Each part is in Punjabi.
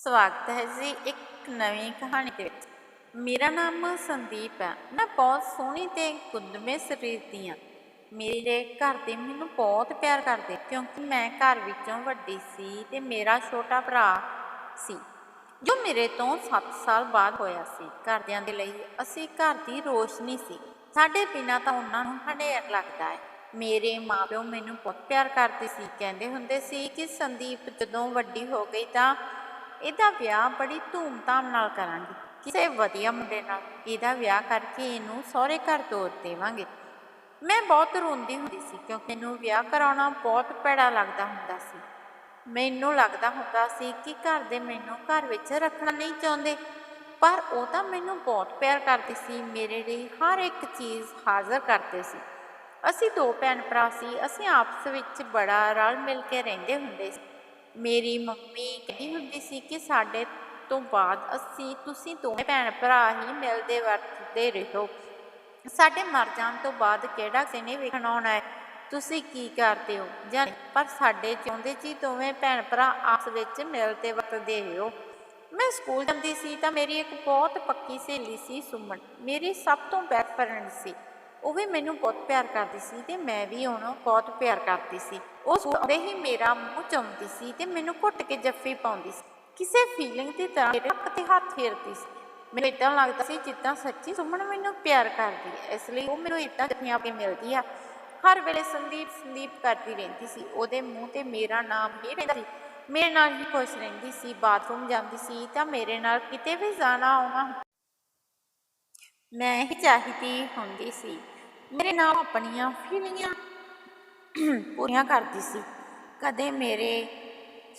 ਸਵਾਗਤ ਹੈ ਜੀ ਇੱਕ ਨਵੀਂ ਕਹਾਣੀ ਦੇ ਵਿੱਚ। ਮੇਰਾ ਨਾਮ ਸੰਦੀਪ ਹੈ। ਮੈਂ ਬਹੁਤ ਸੋਹਣੀ ਤੇ ਗੁੰਦਵੇਂ ਸਰੀਰ ਦੀ ਹਾਂ। ਮੇਰੇ ਘਰ ਦੇ ਮੈਨੂੰ ਬਹੁਤ ਪਿਆਰ ਕਰਦੇ, ਕਿਉਂਕਿ ਮੈਂ ਘਰ ਵਿੱਚੋਂ ਵੱਡੀ ਸੀ ਤੇ ਮੇਰਾ ਛੋਟਾ ਭਰਾ ਸੀ, ਜੋ ਮੇਰੇ ਤੋਂ 7 ਸਾਲ ਬਾਅਦ ਹੋਇਆ ਸੀ। ਘਰਦਿਆਂ ਦੇ ਲਈ ਅਸੀਂ ਘਰ ਦੀ ਰੋਸ਼ਨੀ ਸੀ। ਸਾਡੇ ਬਿਨਾਂ ਤਾਂ ਉਹਨਾਂ ਨੂੰ ਹਨੇਰ ਲੱਗਦਾ ਹੈ। ਮੇਰੇ ਮਾਪਿਓ ਮੈਨੂੰ ਬਹੁਤ ਪਿਆਰ ਕਰਦੇ ਸੀ। ਕਹਿੰਦੇ ਹੁੰਦੇ ਸੀ ਕਿ ਸੰਦੀਪ ਜਦੋਂ ਵੱਡੀ ਹੋ ਗਈ ਤਾਂ ਇਹਦਾ ਵਿਆਹ ਬੜੀ ਧੂਮ-ਧਾਮ ਨਾਲ ਕਰਾਂਗੇ। ਕਿਸੇ ਵਧੀਆ ਮੁੰਡੇ ਨਾਲ ਇਹਦਾ ਵਿਆਹ ਕਰਕੇ ਇਹਨੂੰ ਸਹੁਰੇ ਘਰ ਤੋਰ ਦੇਵਾਂਗੇ। ਮੈਂ ਬਹੁਤ ਰੋਂਦੀ ਹੁੰਦੀ ਸੀ ਕਿਉਂਕਿ ਮੈਨੂੰ ਵਿਆਹ ਕਰਾਉਣਾ ਬਹੁਤ ਭੈੜਾ ਲੱਗਦਾ ਹੁੰਦਾ ਸੀ। ਮੈਨੂੰ ਲੱਗਦਾ ਹੁੰਦਾ ਸੀ ਕਿ ਘਰ ਦੇ ਮੈਨੂੰ ਘਰ ਵਿੱਚ ਰੱਖਣਾ ਨਹੀਂ ਚਾਹੁੰਦੇ, ਪਰ ਉਹ ਤਾਂ ਮੈਨੂੰ ਬਹੁਤ ਪਿਆਰ ਕਰਦੇ ਸੀ, ਮੇਰੇ ਲਈ ਹਰ ਇੱਕ ਚੀਜ਼ ਹਾਜ਼ਰ ਕਰਦੇ ਸੀ। ਅਸੀਂ ਦੋ ਭੈਣ ਭਰਾ ਸੀ, ਅਸੀਂ ਆਪਸ ਵਿੱਚ ਬੜਾ ਰਲ ਮਿਲ ਕੇ ਰਹਿੰਦੇ ਹੁੰਦੇ ਸੀ। ਮੇਰੀ ਮੰਮੀ ਕਹਿੰਦੀ ਹੁੰਦੀ ਸੀ ਕਿ ਸਾਡੇ ਤੋਂ ਬਾਅਦ ਅਸੀਂ, ਤੁਸੀਂ ਦੋਵੇਂ ਭੈਣ ਭਰਾ ਹੀ ਮਿਲਦੇ ਵਰਤਦੇ ਰਹੋ। ਸਾਡੇ ਮਰ ਜਾਣ ਤੋਂ ਬਾਅਦ ਕਿਹੜਾ ਕਿਸੇ ਨੇ ਵੇਖਣ ਆਉਣਾ ਹੈ? ਤੁਸੀਂ ਕੀ ਕਰਦੇ ਹੋ? ਜਾਂ ਪਰ ਸਾਡੇ ਚਾਹੁੰਦੇ ਜੀ ਦੋਵੇਂ ਭੈਣ ਭਰਾ ਆਪਸ ਵਿੱਚ ਮਿਲਦੇ ਵਰਤਦੇ ਹੋ ਮੈਂ ਸਕੂਲ ਜਾਂਦੀ ਸੀ ਤਾਂ ਮੇਰੀ ਇੱਕ ਬਹੁਤ ਪੱਕੀ ਸਹੇਲੀ ਸੀ ਸੁਮਨ। ਮੇਰੀ ਸਭ ਤੋਂ ਬੈਸਟ ਫਰੈਂਡ ਸੀ। ਉਹ ਵੀ ਮੈਨੂੰ ਬਹੁਤ ਪਿਆਰ ਕਰਦੀ ਸੀ ਤੇ ਮੈਂ ਵੀ ਉਹਨੂੰ ਬਹੁਤ ਪਿਆਰ ਕਰਦੀ ਸੀ। ਉਹ ਸੁਣਦੇ ਹੀ ਮੇਰਾ ਮੂੰਹ ਚੁੰਮਦੀ ਸੀ ਤੇ ਮੈਨੂੰ ਘੁੱਟ ਕੇ ਜੱਫੀ ਪਾਉਂਦੀ ਸੀ। ਕਿਸੇ ਫੀਲਿੰਗ ਦੀ ਤਰ੍ਹਾਂ ਮੇਰੇ ਹੱਥ ਤੇ ਹੱਥ ਫੇਰਦੀ ਸੀ। ਮੈਨੂੰ ਇਦਾਂ ਲੱਗਦਾ ਸੀ ਜਿੱਦਾਂ ਸੱਚੀ ਸੁਮਨ ਮੈਨੂੰ ਪਿਆਰ ਕਰਦੀ ਹੈ। ਇਸ ਲਈ ਉਹ ਮੈਨੂੰ ਇਦਾਂ ਜੱਫੀਆਂ ਕੇ ਮਿਲਦੀ ਆ। ਹਰ ਵੇਲੇ ਸੰਦੀਪ ਸੰਦੀਪ ਕਰਦੀ ਰਹਿੰਦੀ ਸੀ। ਉਹਦੇ ਮੂੰਹ ਤੇ ਮੇਰਾ ਨਾਮ ਹੀ ਰਹਿੰਦਾ ਸੀ। ਮੇਰੇ ਨਾਲ ਹੀ ਖੁਸ਼ ਰਹਿੰਦੀ ਸੀ, ਬਾਥਰੂਮ ਜਾਂਦੀ ਸੀ ਤਾਂ ਮੇਰੇ ਨਾਲ ਕਿਤੇ ਵੀ ਜਾਣਾ ਆਉਣਾ ਮੈਂ ਹੀ ਚਾਹੀਦੀ ਹੁੰਦੀ ਸੀ। ਮੇਰੇ ਨਾਲ ਆਪਣੀਆਂ ਫੀਲਿੰਗਾਂ ਪੂਰੀਆਂ ਕਰਦੀ ਸੀ। ਕਦੇ ਮੇਰੇ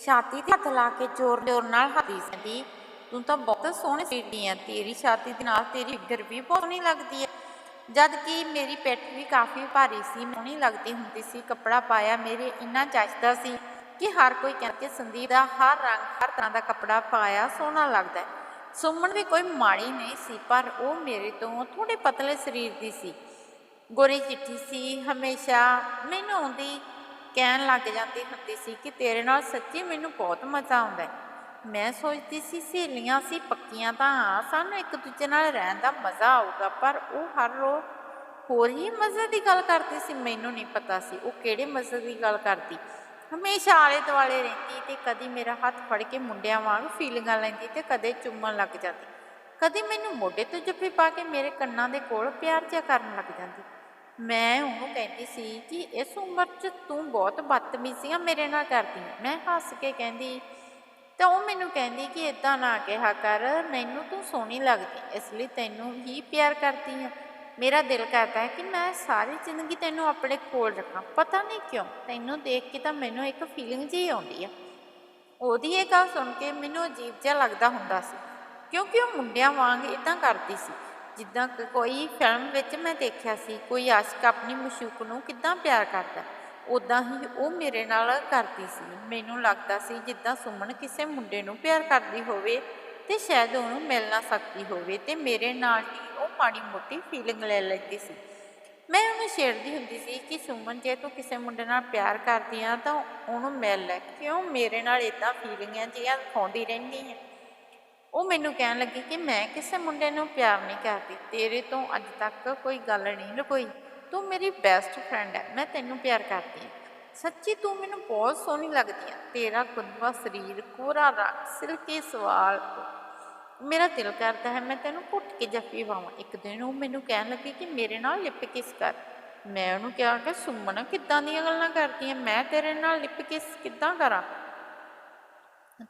ਛਾਤੀ ਤੇ ਹੱਥ ਲਾ ਕੇ ਜ਼ੋਰ ਜ਼ੋਰ ਨਾਲ ਹੱਥੀ ਸੀ। ਤੂੰ ਤਾਂ ਬਹੁਤ ਸੋਹਣੀ ਸਿੱਧੀ ਆ ਤੇਰੀ ਛਾਤੀ ਦੇ ਨਾਲ ਤੇਰੀ ਫਿਗਰ ਵੀ ਬਹੁਤ ਸੋਹਣੀ ਲੱਗਦੀ ਹੈ। ਜਦ ਕਿ ਮੇਰੀ ਪਿੱਠ ਵੀ ਕਾਫੀ ਭਾਰੀ ਸੀ ਸੋਹਣੀ ਲੱਗਦੀ ਹੁੰਦੀ ਸੀ ਕੱਪੜਾ ਪਾਇਆ ਮੇਰੇ ਇੰਨਾ ਜੱਚਦਾ ਸੀ ਕਿ ਹਰ ਕੋਈ ਕਹਿੰਦੇ ਕਿ ਸੰਦੀਪ ਦਾ ਹਰ ਰੰਗ, ਹਰ ਤਰ੍ਹਾਂ ਦਾ ਕੱਪੜਾ ਪਾਇਆ ਸੋਹਣਾ ਲੱਗਦਾ ਹੈ। ਸੁਮਨ ਵੀ ਕੋਈ ਮਾੜੀ ਨਹੀਂ ਸੀ, ਪਰ ਉਹ ਮੇਰੇ ਤੋਂ ਥੋੜੇ ਪਤਲੇ ਸਰੀਰ ਦੀ ਸੀ। ਗੋਰੀ ਚਿੱਠੀ ਸੀ, ਹਮੇਸ਼ਾ ਮੈਨੂੰ ਆਉਂਦੀ, ਕਹਿਣ ਲੱਗ ਜਾਂਦੀ ਹੁੰਦੀ ਸੀ ਕਿ ਤੇਰੇ ਨਾਲ ਸੱਚੀ ਮੈਨੂੰ ਬਹੁਤ ਮਜ਼ਾ ਆਉਂਦਾ ਮੈਂ ਸੋਚਦੀ ਸੀ, ਸਹੇਲੀਆਂ ਸੀ ਪੱਕੀਆਂ ਤਾਂ ਹਾਂ ਸਾਨੂੰ ਇੱਕ ਦੂਜੇ ਨਾਲ ਰਹਿਣ ਦਾ ਮਜ਼ਾ ਆਊਗਾ, ਪਰ ਉਹ ਹਰ ਰੋਜ਼ ਹੋਰ ਹੀ ਮਜ਼ੇ ਦੀ ਗੱਲ ਕਰਦੀ ਸੀ, ਮੈਨੂੰ ਨਹੀਂ ਪਤਾ ਸੀ ਉਹ ਕਿਹੜੇ ਮਜ਼ੇ ਦੀ ਗੱਲ ਕਰਦੀ। ਹਮੇਸ਼ਾ ਆਲੇ ਦੁਆਲੇ ਰਹਿੰਦੀ ਤੇ ਕਦੀ ਮੇਰਾ ਹੱਥ ਫੜ ਕੇ ਮੁੰਡਿਆਂ ਵਾਂਗ ਫੀਲਿੰਗਾਂ ਲੈਂਦੀ ਤੇ ਕਦੇ ਚੁੰਮਣ ਲੱਗ ਜਾਂਦੀ। ਕਦੀ ਮੈਨੂੰ ਮੋਢੇ ਤੋਂ ਜੱਫੀ ਪਾ ਕੇ ਮੇਰੇ ਕੰਨਾਂ ਦੇ ਕੋਲ ਪਿਆਰ ਜਿਹਾ ਕਰਨ ਲੱਗ ਜਾਂਦੀ। ਮੈਂ ਉਹਨੂੰ ਕਹਿੰਦੀ ਸੀ ਕਿ ਇਸ ਉਮਰ 'ਚ ਤੂੰ ਬਹੁਤ ਬਦਤਮੀਜ਼ੀਆਂ ਮੇਰੇ ਨਾਲ ਕਰਦੀ ਹੈ ਮੈਂ ਹੱਸ ਕੇ ਕਹਿੰਦੀ, ਤਾਂ ਉਹ ਮੈਨੂੰ ਕਹਿੰਦੀ ਕਿ ਇਦਾਂ ਨਾ ਕਿਹਾ ਕਰ, ਮੈਨੂੰ ਤੂੰ ਸੋਹਣੀ ਲੱਗਦੀ, ਇਸ ਲਈ ਤੈਨੂੰ ਹੀ ਪਿਆਰ ਕਰਦੀ ਹਾਂ ਮੇਰਾ ਦਿਲ ਕਰਦਾ ਹੈ ਕਿ ਮੈਂ ਸਾਰੀ ਜ਼ਿੰਦਗੀ ਤੈਨੂੰ ਆਪਣੇ ਕੋਲ ਰੱਖਾਂ। ਪਤਾ ਨਹੀਂ ਕਿਉਂ, ਤੈਨੂੰ ਦੇਖ ਕੇ ਤਾਂ ਮੈਨੂੰ ਇੱਕ ਫੀਲਿੰਗ ਜਿਹੀ ਆਉਂਦੀ ਆ। ਉਹਦੀ ਇਹ ਗੱਲ ਸੁਣ ਕੇ ਮੈਨੂੰ ਅਜੀਬ ਜਿਹਾ ਲੱਗਦਾ ਹੁੰਦਾ ਸੀ, ਕਿਉਂਕਿ ਉਹ ਮੁੰਡਿਆਂ ਵਾਂਗ ਇਦਾਂ ਕਰਦੀ ਸੀ। ਜਿੱਦਾਂ ਕੋਈ ਫਿਲਮ ਵਿੱਚ ਮੈਂ ਦੇਖਿਆ ਸੀ, ਕੋਈ ਆਸ਼ਿਕ ਆਪਣੀ ਮਸ਼ੂਕ ਨੂੰ ਕਿੱਦਾਂ ਪਿਆਰ ਕਰਦਾ ਉਦਾਂ ਹੀ ਉਹ ਮੇਰੇ ਨਾਲ ਕਰਦੀ ਸੀ। ਮੈਨੂੰ ਲੱਗਦਾ ਸੀ ਜਿੱਦਾਂ ਸੁਮਨ ਕਿਸੇ ਮੁੰਡੇ ਨੂੰ ਪਿਆਰ ਕਰਦੀ ਹੋਵੇ ਤੇ ਸ਼ਾਇਦ ਉਹਨੂੰ ਮਿਲਣਾ ਸਕਦੀ ਹੋਵੇ ਤੇ ਮੇਰੇ ਨਾਲ ਹੀ ਉਹ ਮਾੜੀ ਮੋਟੀ ਫੀਲਿੰਗ ਲੈ ਲੈਂਦੀ ਸੀ। ਮੈਂ ਉਹਨੂੰ ਛੇੜਦੀ ਹੁੰਦੀ ਸੀ ਕਿ ਸੁਮਨ, ਜੇ ਤੂੰ ਕਿਸੇ ਮੁੰਡੇ ਨਾਲ ਪਿਆਰ ਕਰਦੀ ਆ ਤਾਂ ਉਹਨੂੰ ਮਿਲ ਲੈ, ਕਿਉਂ ਮੇਰੇ ਨਾਲ ਇਦਾਂ ਫੀਲਿੰਗਾਂ ਜਿਹੀਆਂ ਦਿਖਾਉਂਦੀ ਰਹਿੰਦੀ ਹੈ ਉਹ ਮੈਨੂੰ ਕਹਿਣ ਲੱਗੀ ਕਿ ਮੈਂ ਕਿਸੇ ਮੁੰਡੇ ਨੂੰ ਪਿਆਰ ਨਹੀਂ ਕਰਦੀ, ਤੇਰੇ ਤੋਂ ਅੱਜ ਤੱਕ ਕੋਈ ਗੱਲ ਨਹੀਂ ਲੁਕੋਈ, ਤੂੰ ਮੇਰੀ ਬੈਸਟ ਫਰੈਂਡ ਹੈ ਮੈਂ ਤੈਨੂੰ ਪਿਆਰ ਕਰਦੀ ਹਾਂ ਸੱਚੀ ਤੂੰ ਮੈਨੂੰ ਬਹੁਤ ਸੋਹਣੀ ਲੱਗਦੀ ਹੈ ਤੇਰਾ ਗੁੰਦਵਾ ਸਰੀਰ ਕੋਰਾ ਰੰਗ ਸਿਲਕੀ ਸਵਾਲ। ਮੇਰਾ ਦਿਲ ਕਰਦਾ ਹੈ, ਮੈਂ ਤੈਨੂੰ ਘੁੱਟ ਕੇ ਜੱਫੀ ਪਾਵਾਂ। ਇੱਕ ਦਿਨ ਉਹ ਮੈਨੂੰ ਕਹਿਣ ਲੱਗੀ ਕਿ ਮੇਰੇ ਨਾਲ ਲਿਪ ਕਿਸ ਕਰ। ਮੈਂ ਉਹਨੂੰ ਕਿਹਾ ਕਿ ਸੁਮਨ, ਕਿੱਦਾਂ ਦੀਆਂ ਗੱਲਾਂ ਕਰਦੀ ਹੈ ਮੈਂ ਤੇਰੇ ਨਾਲ ਲਿਪ ਕਿਸ ਕਿੱਦਾਂ ਕਰਾਂ?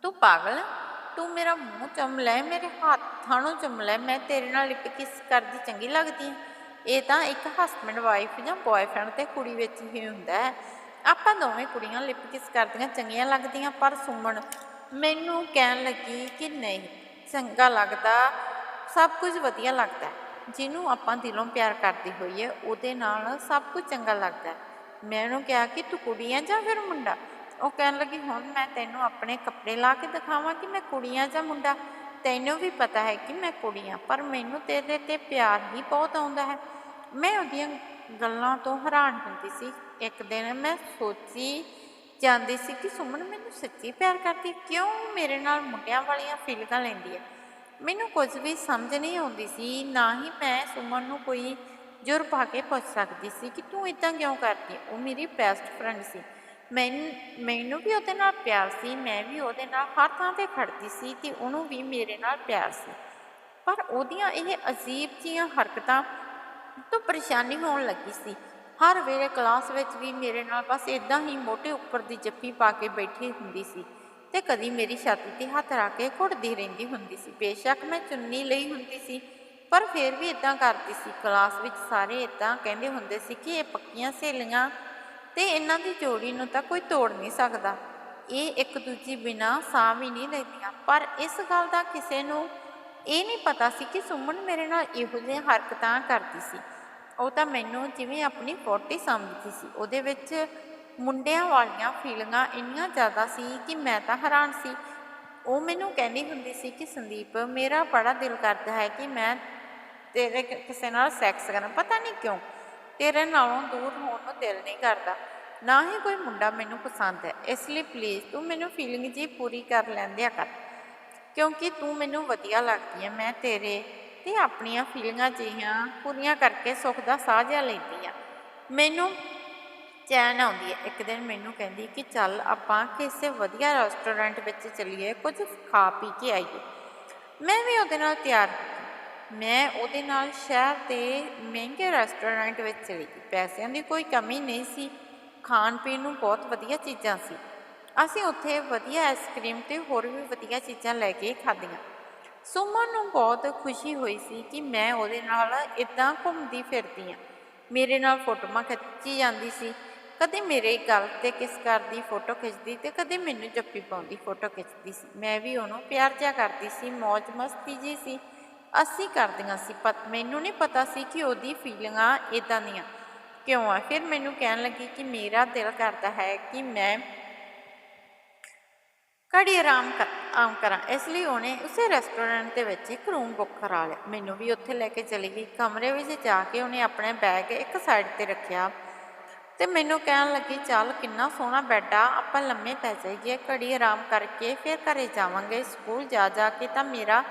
ਤੂੰ ਪਾਗਲ ਤੂੰ ਮੇਰਾ ਮੂੰਹ ਚੁੰਮ ਲੈ, ਮੇਰੇ ਹੱਥਾਂ ਨੂੰ ਚੁੰਮ ਲੈ। ਮੈਂ ਤੇਰੇ ਨਾਲ ਲਿਪ ਕਿਸ ਕਰਦੀ, ਚੰਗੀ ਲੱਗਦੀ। ਹੈ ਇਹ ਤਾਂ ਇੱਕ ਹਸਬੰਡ ਵਾਈਫ ਜਾਂ ਬॉयਫ੍ਰੈਂਡ ਤੇ ਕੁੜੀ ਵਿੱਚ ਹੀ ਹੁੰਦਾ ਹੈ। ਆਪਾਂ ਦੋਵੇਂ ਕੁੜੀਆਂ ਲਿਪ ਕਿਸ ਕਰਦੀਆਂ, ਚੰਗੀਆਂ ਲੱਗਦੀਆਂ, ਪਰ ਸੁਮਨ ਮੈਨੂੰ ਕਹਿਣ ਲੱਗੀ ਕਿ ਨਹੀਂ, ਚੰਗਾ ਲੱਗਦਾ, ਸਭ ਕੁਝ ਵਧੀਆ ਲੱਗਦਾ ਜਿਹਨੂੰ ਆਪਾਂ ਦਿਲੋਂ ਪਿਆਰ ਕਰਦੀ ਹੋਈਏ, ਉਹਦੇ ਨਾਲ ਸਭ ਕੁਝ ਚੰਗਾ ਲੱਗਦਾ ਮੈਂ ਉਹਨੂੰ ਕਿਹਾ ਕਿ ਤੂੰ ਕੁੜੀ ਹੈ ਜਾਂ ਫਿਰ ਮੁੰਡਾ? ਉਹ ਕਹਿਣ ਲੱਗੀ, ਹੁਣ ਮੈਂ ਤੈਨੂੰ ਆਪਣੇ ਕੱਪੜੇ ਲਾ ਕੇ ਦਿਖਾਵਾਂ ਕਿ ਮੈਂ ਕੁੜੀ ਹਾਂ ਜਾਂ ਮੁੰਡਾ? ਤੈਨੂੰ ਵੀ ਪਤਾ ਹੈ ਕਿ ਮੈਂ ਕੁੜੀ ਹਾਂ ਪਰ ਮੈਨੂੰ ਤੇਰੇ ਤੇ ਪਿਆਰ ਹੀ ਬਹੁਤ ਆਉਂਦਾ ਹੈ। ਮੈਂ ਉਹਦੀਆਂ ਗੱਲਾਂ ਤੋਂ ਹੈਰਾਨ ਹੁੰਦੀ ਸੀ। ਇੱਕ ਦਿਨ ਮੈਂ ਸੋਚੀ ਜਾਂਦੀ ਸੀ ਕਿ ਸੁਮਨ ਮੈਨੂੰ ਸੱਚੀ ਪਿਆਰ ਕਰਦੀ ਕਿਉਂ ਮੇਰੇ ਨਾਲ ਮੁੰਡਿਆਂ ਵਾਲੀਆਂ ਫੀਲਿੰਗਾਂ ਲੈਂਦੀ ਹੈ? ਮੈਨੂੰ ਕੁਝ ਵੀ ਸਮਝ ਨਹੀਂ ਆਉਂਦੀ ਸੀ, ਨਾ ਹੀ ਮੈਂ ਸੁਮਨ ਨੂੰ ਕੋਈ ਜ਼ੋਰ ਪਾ ਕੇ ਪੁੱਛ ਸਕਦੀ ਸੀ ਕਿ ਤੂੰ ਇਦਾਂ ਕਿਉਂ ਕਰਦੀ ਉਹ ਮੇਰੀ ਬੈਸਟ ਫਰੈਂਡ ਸੀ। ਮੈਨੂੰ ਮੈਨੂੰ ਵੀ ਉਹਦੇ ਨਾਲ ਪਿਆਰ ਸੀ, ਮੈਂ ਵੀ ਉਹਦੇ ਨਾਲ ਹਰ ਥਾਂ ਤੇ ਖੜਦੀ ਸੀ ਤੇ ਉਹਨੂੰ ਵੀ ਮੇਰੇ ਨਾਲ ਪਿਆਰ ਸੀ। ਪਰ ਉਹਦੀਆਂ ਇਹ ਅਜੀਬ ਜਿਹੀਆਂ ਹਰਕਤਾਂ ਤੋਂ ਪਰੇਸ਼ਾਨੀ ਹੋਣ ਲੱਗੀ ਸੀ। ਹਰ ਵੇਲੇ ਕਲਾਸ ਵਿੱਚ ਵੀ ਮੇਰੇ ਨਾਲ ਬਸ ਇਦਾਂ ਹੀ ਮੋਟੇ ਉੱਪਰ ਦੀ ਜੱਫੀ ਪਾ ਕੇ ਬੈਠੀ ਹੁੰਦੀ ਸੀ ਤੇ ਕਦੀ ਮੇਰੀ ਛਾਤੀ ਤੇ ਹੱਥ ਰੱਖ ਕੇ ਘੁੱਟਦੀ ਰਹਿੰਦੀ ਹੁੰਦੀ ਸੀ। ਬੇਸ਼ੱਕ ਮੈਂ ਚੁੰਨੀ ਲਈ ਹੁੰਦੀ ਸੀ, ਪਰ ਫਿਰ ਵੀ ਇਦਾਂ ਕਰਦੀ ਸੀ। ਕਲਾਸ ਵਿੱਚ ਸਾਰੇ ਇਦਾਂ ਕਹਿੰਦੇ ਹੁੰਦੇ ਸੀ ਕਿ ਇਹ ਪੱਕੀਆਂ ਸਹੇਲੀਆਂ ਤੇ ਇਹਨਾਂ ਦੀ ਜੋੜੀ ਨੂੰ ਤਾਂ ਕੋਈ ਤੋੜ ਨਹੀਂ ਸਕਦਾ। ਇਹ ਇੱਕ ਦੂਜੀ ਬਿਨਾ ਸਾਹ ਵੀ ਨਹੀਂ ਲੈਂਦੀਆਂ। ਪਰ ਇਸ ਗੱਲ ਦਾ ਕਿਸੇ ਨੂੰ ਇਹ ਨਹੀਂ ਪਤਾ ਸੀ ਕਿ ਸੁਮਨ ਮੇਰੇ ਨਾਲ ਇਹੋ ਜਿਹੀਆਂ ਹਰਕਤਾਂ ਕਰਦੀ ਸੀ। ਉਹ ਤਾਂ ਮੈਨੂੰ ਜਿਵੇਂ ਆਪਣੀ ਫੋਟੀ ਸਮਝਦੀ ਸੀ। ਉਹਦੇ ਵਿੱਚ ਮੁੰਡਿਆਂ ਵਾਲੀਆਂ ਫੀਲਿੰਗਾਂ ਇੰਨੀਆਂ ਜ਼ਿਆਦਾ ਸੀ ਕਿ ਮੈਂ ਤਾਂ ਹੈਰਾਨ ਸੀ। ਉਹ ਮੈਨੂੰ ਕਹਿੰਦੀ ਹੁੰਦੀ ਸੀ ਕਿ ਸੰਦੀਪ, ਮੇਰਾ ਬੜਾ ਦਿਲ ਕਰਦਾ ਹੈ ਕਿ ਮੈਂ ਤੇਰੇ ਕਿਸੇ ਨਾਲ ਸੈਕਸ ਕਰਾਂ। ਪਤਾ ਨਹੀਂ ਕਿਉਂ, ਤੇਰੇ ਨਾਲੋਂ ਦੂਰ ਹੋਣ ਨੂੰ ਦਿਲ ਨਹੀਂ ਕਰਦਾ। ਨਾ ਹੀ ਕੋਈ ਮੁੰਡਾ ਮੈਨੂੰ ਪਸੰਦ ਹੈ। ਇਸ ਲਈ ਪਲੀਜ਼ ਤੂੰ ਮੈਨੂੰ ਫੀਲਿੰਗ ਜੀ ਪੂਰੀ ਕਰ ਲੈਂਦਿਆ ਕਰ। ਕਿਉਂਕਿ ਤੂੰ ਮੈਨੂੰ ਵਧੀਆ ਲੱਗਦੀ ਹੈ। ਮੈਂ ਤੇਰੇ ਤੇ ਆਪਣੀਆਂ ਫੀਲਿੰਗਾਂ ਜਿਹੀਆਂ ਪੂਰੀਆਂ ਕਰਕੇ ਸੁੱਖ ਦਾ ਸਾਹ ਜਿਹਾ ਲੈਂਦੀ ਆ। ਮੈਨੂੰ ਚੈਨ ਆਉਂਦੀ ਹੈ ਇੱਕ ਦਿਨ ਮੈਨੂੰ ਕਹਿੰਦੀ ਕਿ ਚੱਲ ਆਪਾਂ ਕਿਸੇ ਵਧੀਆ ਰੈਸਟੋਰੈਂਟ ਵਿੱਚ ਚੱਲੀਏ, ਕੁਝ ਖਾ ਪੀ ਕੇ ਆਈਏ। ਮੈਂ ਵੀ ਉਹਦੇ ਨਾਲ ਤਿਆਰ ਹੋ ਮੈਂ ਉਹਦੇ ਨਾਲ ਸ਼ਹਿਰ ਦੇ ਮਹਿੰਗੇ ਰੈਸਟੋਰੈਂਟ ਵਿੱਚ ਚਲੀ ਗਈ। ਪੈਸਿਆਂ ਦੀ ਕੋਈ ਕਮੀ ਨਹੀਂ ਸੀ। ਖਾਣ ਪੀਣ ਨੂੰ ਬਹੁਤ ਵਧੀਆ ਚੀਜ਼ਾਂ ਸੀ। ਅਸੀਂ ਉੱਥੇ ਵਧੀਆ ਆਈਸਕ੍ਰੀਮ ਤੇ ਹੋਰ ਵੀ ਵਧੀਆ ਚੀਜ਼ਾਂ ਲੈ ਕੇ ਖਾਧੀਆਂ। ਸੁਮਨ ਨੂੰ ਬਹੁਤ ਖੁਸ਼ੀ ਹੋਈ ਸੀ ਕਿ ਮੈਂ ਉਹਦੇ ਨਾਲ ਇਦਾਂ ਘੁੰਮਦੀ ਫਿਰਦੀ ਆ ਮੇਰੇ ਨਾਲ ਫੋਟੋਆਂ ਖਿੱਚੀ ਜਾਂਦੀ ਸੀ। ਕਦੇ ਮੇਰੇ ਗਲ ਤੇ ਕਿਸ ਕਰਦੀ ਫੋਟੋ ਖਿੱਚਦੀ ਤੇ ਕਦੇ ਮੈਨੂੰ ਜੱਫੀ ਪਾਉਂਦੀ ਫੋਟੋ ਖਿੱਚਦੀ ਸੀ। ਮੈਂ ਵੀ ਉਹਨੂੰ ਪਿਆਰ ਜਿਹਾ ਕਰਦੀ ਸੀ ਮौज ਮਸਤੀ ਜੀ ਸੀ। ਅਸੀਂ ਕਰਦੀਆਂ ਸੀ ਪਰ ਮੈਨੂੰ ਨਹੀਂ ਪਤਾ ਸੀ ਕਿ ਉਹਦੀ ਫੀਲਿੰਗਾਂ ਇਦਾਂ ਦੀਆਂ ਕਿਉਂ ਆ। ਫਿਰ ਮੈਨੂੰ ਕਹਿਣ ਲੱਗੀ ਕਿ ਮੇਰਾ ਦਿਲ ਕਰਦਾ ਹੈ ਕਿ ਮੈਂ ਘੜੀ ਆਰਾਮ ਕਰ ਆਮ ਕਰਾਂ। ਇਸ ਲਈ ਉਹਨੇ ਉਸੇ ਰੈਸਟੋਰੈਂਟ ਦੇ ਵਿੱਚ ਇੱਕ ਰੂਮ ਬੁੱਕ ਕਰਾ ਲਿਆ। ਮੈਨੂੰ ਵੀ ਉੱਥੇ ਲੈ ਕੇ ਚਲੀ ਗਈ। ਕਮਰੇ ਵਿੱਚ ਜਾ ਕੇ ਉਹਨੇ ਆਪਣੇ ਬੈਗ ਇੱਕ ਸਾਈਡ ਤੇ ਰੱਖਿਆ। ਤੇ ਮੈਨੂੰ ਕਹਿਣ ਲੱਗੀ, ਚੱਲ ਕਿੰਨਾ ਸੋਹਣਾ ਬੈੱਡ ਆ, ਆਪਾਂ ਲੰਮੇ ਪੈ ਜਾਈਏ। ਘੜੀ ਆਰਾਮ ਕਰਕੇ ਫਿਰ ਘਰੇ ਜਾਵਾਂਗੇ। ਸਕੂਲ ਜਾ ਜਾ ਕੇ ਤਾਂ ਮੇਰਾ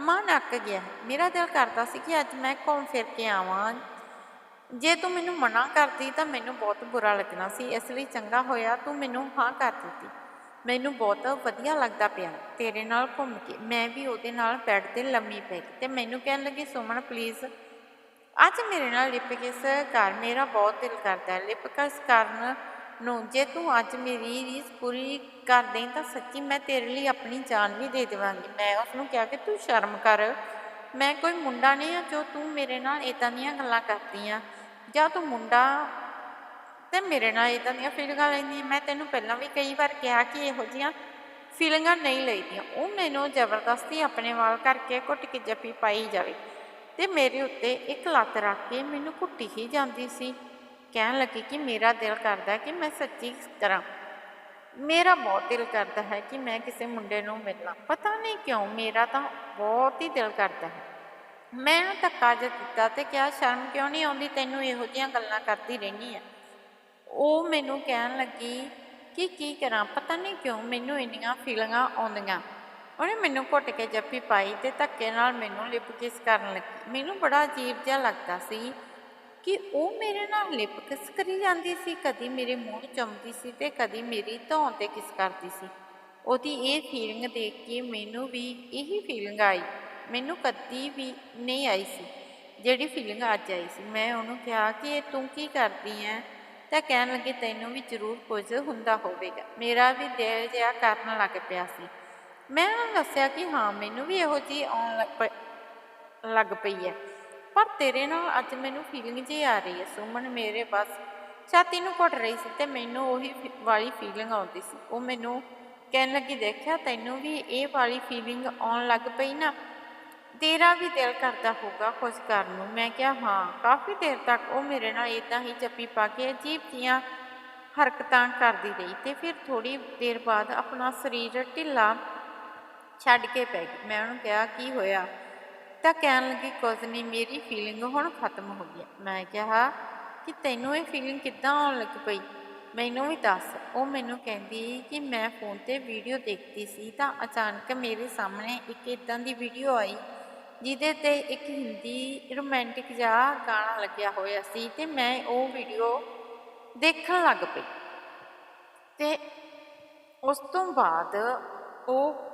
ਮਨ ਅੱਕ ਗਿਆ। ਮੇਰਾ ਦਿਲ ਕਰਦਾ ਸੀ ਕਿ ਅੱਜ ਮੈਂ ਘੁੰਮ ਫਿਰ ਕੇ ਆਵਾਂ। ਜੇ ਤੂੰ ਮੈਨੂੰ ਮਨਾ ਕਰਦੀ ਤਾਂ ਮੈਨੂੰ ਬਹੁਤ ਬੁਰਾ ਲੱਗਣਾ ਸੀ। ਇਸ ਲਈ ਚੰਗਾ ਹੋਇਆ, ਤੂੰ ਮੈਨੂੰ ਹਾਂ ਕਰ ਦਿੱਤੀ। ਮੈਨੂੰ ਬਹੁਤ ਵਧੀਆ ਲੱਗਦਾ ਪਿਆ। ਤੇਰੇ ਨਾਲ ਘੁੰਮ ਕੇ, ਮੈਂ ਵੀ ਉਹਦੇ ਨਾਲ ਬੈੱਡ ਤੇ ਲੰਮੀ ਪਈ ਗਈ ਤੇ ਮੈਨੂੰ ਕਹਿਣ ਲੱਗੀ, ਸੁਮਨ ਪਲੀਜ਼ ਅੱਜ ਮੇਰੇ ਨਾਲ ਲਿਪ ਕਿਸ ਕਰ। ਮੇਰਾ ਬਹੁਤ ਦਿਲ ਕਰਦਾ ਹੈ ਲਿਪ ਕਿਸ ਕਰਨ ਨੂੰ। ਜੇ ਤੂੰ ਅੱਜ ਮੇਰੀ ਰੀਸ ਪੂਰੀ ਕਰ ਦੇਂ ਤਾਂ ਸੱਚੀ ਮੈਂ ਤੇਰੇ ਲਈ ਆਪਣੀ ਜਾਨ ਵੀ ਦੇ ਦੇਵਾਂਗੀ। ਮੈਂ ਉਸ ਨੂੰ ਕਿਹਾ ਕਿ ਤੂੰ ਸ਼ਰਮ ਕਰ। ਮੈਂ ਕੋਈ ਮੁੰਡਾ ਨਹੀਂ ਆ ਜੋ ਤੂੰ ਮੇਰੇ ਨਾਲ ਇਦਾਂ ਦੀਆਂ ਗੱਲਾਂ ਕਰਦੀ ਆ। ਜਾਂ ਤੂੰ ਮੁੰਡਾ ਤੇ ਮੇਰੇ ਨਾਲ ਇਦਾਂ ਦੀਆਂ ਫੀਲਿੰਗਾਂ ਲੈਂਦੀ ਮੈਂ ਤੈਨੂੰ ਪਹਿਲਾਂ ਵੀ ਕਈ ਵਾਰ ਕਿਹਾ ਕਿ ਇਹੋ ਜਿਹੀਆਂ ਫੀਲਿੰਗਾਂ ਨਹੀਂ ਲਈਦੀਆਂ। ਉਹ ਮੈਨੂੰ ਜ਼ਬਰਦਸਤੀ ਆਪਣੇ ਵਾਲ ਕਰਕੇ ਘੁੱਟ ਕੇ ਜੱਫੀ ਪਾਈ ਜਾਵੇ ਤੇ ਮੇਰੇ ਉੱਤੇ ਇੱਕ ਲੱਤ ਰੱਖ ਕੇ ਮੈਨੂੰ ਘੁੱਟੀ ਹੀ ਜਾਂਦੀ ਸੀ। ਕਹਿਣ ਲੱਗੀ ਕਿ ਮੇਰਾ ਦਿਲ ਕਰਦਾ ਕਿ ਮੈਂ ਸੱਚੀ ਕਰਾਂ। ਮੇਰਾ ਬਹੁਤ ਦਿਲ ਕਰਦਾ ਹੈ ਕਿ ਮੈਂ ਕਿਸੇ ਮੁੰਡੇ ਨੂੰ ਮਿਲਾਂ। ਪਤਾ ਨਹੀਂ ਕਿਉਂ ਮੇਰਾ ਤਾਂ ਬਹੁਤ ਹੀ ਦਿਲ ਕਰਦਾ ਹੈ। ਮੈਂ ਧੱਕਾ ਜਿਹਾ ਦਿੱਤਾ ਤੇ ਕਿਹਾ, ਸ਼ਰਮ ਕਿਉਂ ਨਹੀਂ ਆਉਂਦੀ? ਤੈਨੂੰ ਇਹੋ ਜਿਹੀਆਂ ਗੱਲਾਂ ਕਰਦੀ ਰਹਿਨੀ ਆ ਉਹ ਮੈਨੂੰ ਕਹਿਣ ਲੱਗੀ ਕਿ ਕੀ ਕਰਾਂ? ਪਤਾ ਨਹੀਂ ਕਿਉਂ ਮੈਨੂੰ ਇੰਨੀਆਂ ਫੀਲਿੰਗਾਂ ਆਉਂਦੀਆਂ। ਉਹਨੇ ਮੈਨੂੰ ਘੁੱਟ ਕੇ ਜੱਫੀ ਪਾਈ ਤੇ ਧੱਕੇ ਨਾਲ ਮੈਨੂੰ ਲਿਪ ਕਿਸ ਕਰਨ ਲੱਗੀ। ਮੈਨੂੰ ਬੜਾ ਅਜੀਬ ਜਿਹਾ ਲੱਗਦਾ ਸੀ ਕਿ ਉਹ ਮੇਰੇ ਨਾਲ ਲਿਪ ਕਿਸ ਕਰੀ ਜਾਂਦੀ ਸੀ, ਕਦੀ ਮੇਰੇ ਮੂੰਹ ਚਮਦੀ ਸੀ ਤੇ ਕਦੀ ਮੇਰੀ ਧੌਣ ਤੇ ਕਿਸ ਕਰਦੀ ਸੀ। ਉਹਦੀ ਇਹ ਫੀਲਿੰਗ ਦੇਖ ਕੇ ਮੈਨੂੰ ਵੀ ਇਹੀ ਫੀਲਿੰਗ ਆਈ। ਮੈਨੂੰ ਕਦੀ ਵੀ ਨਹੀਂ ਆਈ ਸੀ। ਜਿਹੜੀ ਫੀਲਿੰਗ ਅੱਜ ਆਈ ਸੀ। ਮੈਂ ਉਹਨੂੰ ਕਿਹਾ ਕਿ ਇਹ ਤੂੰ ਕੀ ਕਰਦੀ ਐ? ਤਾਂ ਕਹਿਣ ਲੱਗੀ, ਤੈਨੂੰ ਵੀ ਜ਼ਰੂਰ ਕੁਝ ਹੁੰਦਾ ਹੋਵੇਗਾ। ਮੇਰਾ ਵੀ ਦਿਲ ਜਿਹਾ ਕਰਨ ਲੱਗ ਪਿਆ ਸੀ। ਮੈਂ ਉਹਨੂੰ ਦੱਸਿਆ ਕਿ ਹਾਂ, ਮੈਨੂੰ ਵੀ ਇਹੋ ਜਿਹੀ ਆਉਣ ਲੱਗ ਪ- ਲੱਗ ਪਈ ਹੈ। ਪਰ ਤੇਰੇ ਨਾਲ ਅੱਜ ਮੈਨੂੰ ਫੀਲਿੰਗ ਜੀ ਆ ਰਹੀ ਹੈ, ਸੁਮਨ ਮੇਰੇ ਬਸ ਛਾਤੀ ਨੂੰ ਘੁੱਟ ਰਹੀ ਸੀ ਤੇ ਮੈਨੂੰ ਉਹੀ ਫੀ- ਵਾਲੀ ਫੀਲਿੰਗ ਆਉਂਦੀ ਸੀ। ਉਹ ਮੈਨੂੰ ਕਹਿਣ ਲੱਗੀ, ਦੇਖਿਆ, ਤੈਨੂੰ ਵੀ ਇਹ ਵਾਲੀ ਫੀਲਿੰਗ ਆਉਣ ਲੱਗ ਪਈ ਨਾ ਤੇਰਾ ਵੀ ਦਿਲ ਕਰਦਾ ਹੋਊਗਾ ਕੁਝ ਕਰਨ ਨੂੰ। ਮੈਂ ਕਿਹਾ, ਹਾਂ, ਕਾਫੀ ਦੇਰ ਤੱਕ ਉਹ ਮੇਰੇ ਨਾਲ ਇਦਾਂ ਹੀ ਜੱਪੀ ਪਾ ਕੇ ਅਜੀਬ ਜੀਆਂ ਹਰਕਤਾਂ ਕਰਦੀ ਰਹੀ ਤੇ ਫਿਰ ਥੋੜੀ ਦੇਰ ਬਾਅਦ ਆਪਣਾ ਸਰੀਰ ਢਿੱਲਾ ਛੱਡ ਕੇ ਪੈ ਗਈ। ਮੈਂ ਉਹਨੂੰ ਕਿਹਾ, ਕੀ ਹੋਇਆ? ਤਾਂ ਕਹਿਣ ਲੱਗੀ, ਕੁਝ ਨਹੀਂ, ਮੇਰੀ ਫੀਲਿੰਗ ਹੁਣ ਖਤਮ ਹੋ ਗਈ ਮੈਂ ਕਿਹਾ, ਕਿ ਤੈਨੂੰ ਇਹ ਫੀਲਿੰਗ ਕਿੱਦਾਂ ਆਉਣ ਲੱਗ ਪਈ? ਮੈਨੂੰ ਵੀ ਦੱਸ। ਉਹ ਮੈਨੂੰ ਕਹਿੰਦੀ ਕਿ ਮੈਂ ਫੋਨ ਤੇ ਵੀਡੀਓ ਦੇਖਦੀ ਸੀ ਤਾਂ ਅਚਾਨਕ ਮੇਰੇ ਸਾਹਮਣੇ ਇੱਕ ਇਦਾਂ ਦੀ ਵੀਡੀਓ ਆਈ ਜਿਹਦੇ ਤੇ ਇੱਕ ਹਿੰਦੀ ਰੋਮਾਂਟਿਕ ਜਿਹਾ ਗਾਣਾ ਲੱਗਿਆ ਹੋਇਆ ਸੀ ਤੇ ਮੈਂ ਉਹ ਵੀਡੀਓ ਦੇਖਣ ਲੱਗ ਪਈ। ਤੇ ਉਸ ਤੋਂ ਬਾਅਦ ਉਹ